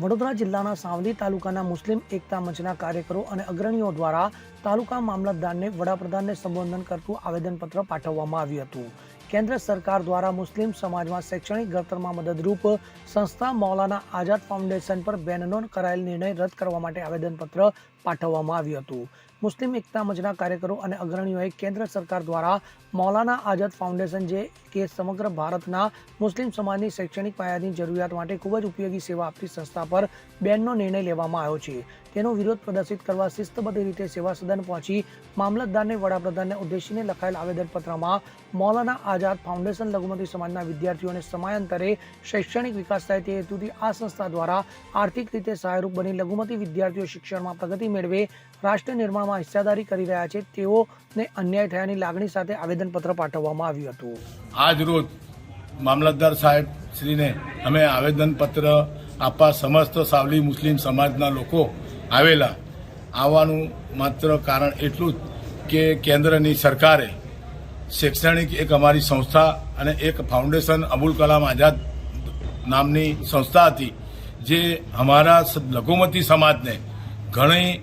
વડોદરા જિલ્લાના સાવલી તાલુકાના મુસ્લિમ એકતા મંચના કાર્યકરો અને અગ્રણીઓ દ્વારા તાલુકા મામલતદારને વડાપ્રધાનને સંબોધન કરતું આવેદનપત્ર પાઠવવામાં આવ્યું હતું. કેન્દ્ર સરકાર દ્વારા મુસ્લિમ સમાજમાં શૈક્ષણિક ઘડતરમાં મદદરૂપ સંસ્થા મૌલાના આઝાદ ફાઉન્ડેશન પર બેનનો કરાયેલ નિર્ણય રદ કરવા માટે આવેદનપત્ર પાઠવવામાં આવ્યું હતું. મુસ્લિમ એકતા મંચના કાર્યકરો અને અગ્રણીઓએ કેન્દ્ર સરકાર દ્વારા મૌલાના આઝાદ ફાઉન્ડેશન જે કે સમગ્ર ભારતના મુસ્લિમ સમાજની શૈક્ષણિક પાયાની જરૂરિયાત માટે ખૂબ જ ઉપયોગી સેવા આપતી સંસ્થા પર બેનનો નિર્ણય લેવામાં આવ્યો છે. તેનો વિરોધ પ્રદર્શિત કરવા શિસ્તબદ્ધ રીતે સેવા સદન પહોંચી મામલતદારને વડાપ્રધાનને ઉદ્દેશીને લખાયેલ આવેદનપત્રમાં મૌલાના આઝાદ ફાઉન્ડેશન લઘુમતી સમાજના વિદ્યાર્થીઓને સમયાંતરે શૈક્ષણિક વિકાસ થાય તે હેતુથી આ સંસ્થા દ્વારા આર્થિક રીતે સહાયરૂપ બની લઘુમતી વિદ્યાર્થીઓ શિક્ષણમાં પ્રગતિ મેળવે, રાષ્ટ્ર નિર્માણમાં હિસ્સાદારી કરી રહ્યા છે, તેઓને અન્યાય થયાની લાગણી સાથે આવેદનપત્ર પાઠવવામાં આવ્યું હતું. આજ રોજ મામલતદાર સાહેબ શ્રીને અમે આવેદનપત્ર આપવા સમસ્ત સાવલી મુસ્લિમ સમાજના લોકો આવેલા. આવવાનું માત્ર કારણ એટલું જ કે કેન્દ્રની સરકારે શૈક્ષણિક એક અમારી સંસ્થા અને એક ફાઉન્ડેશન અબુલ કલામ આઝાદ નામની સંસ્થા હતી, જે અમારા લઘુમતી સમાજને ઘણી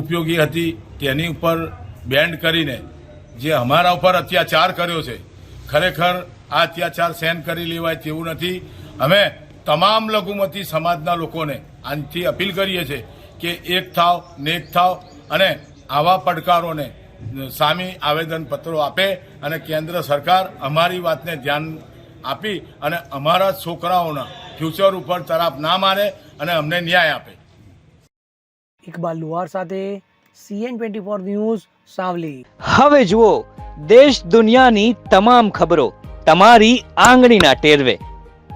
ઉપયોગી હતી. તેની ઉપર બેન્ડ કરીને જે અમારા ઉપર અત્યાચાર કર્યો છે, ખરેખર આ અત્યાચાર સહન કરી લેવાય તેવું નથી. અમે તમામ લઘુમતી સમાજના લોકોને આનથી અપીલ કરીએ છીએ કે એક થાવ નેક થાવ અને આવા પડકારોને સામી આવેદનપત્રો આપે અને કેન્દ્ર સરકાર અમારી વાતને ધ્યાન આપી અને અમારા છોકરાઓના ફ્યુચર ઉપર તરફ ના મારે અને અમને ન્યાય આપે. ઇકબાલ લુહાર સાથે CN twenty four news Savli. હવે જુઓ દેશ દુનિયાની તમામ ખબરો તમારી આંગળીના ટેરવે.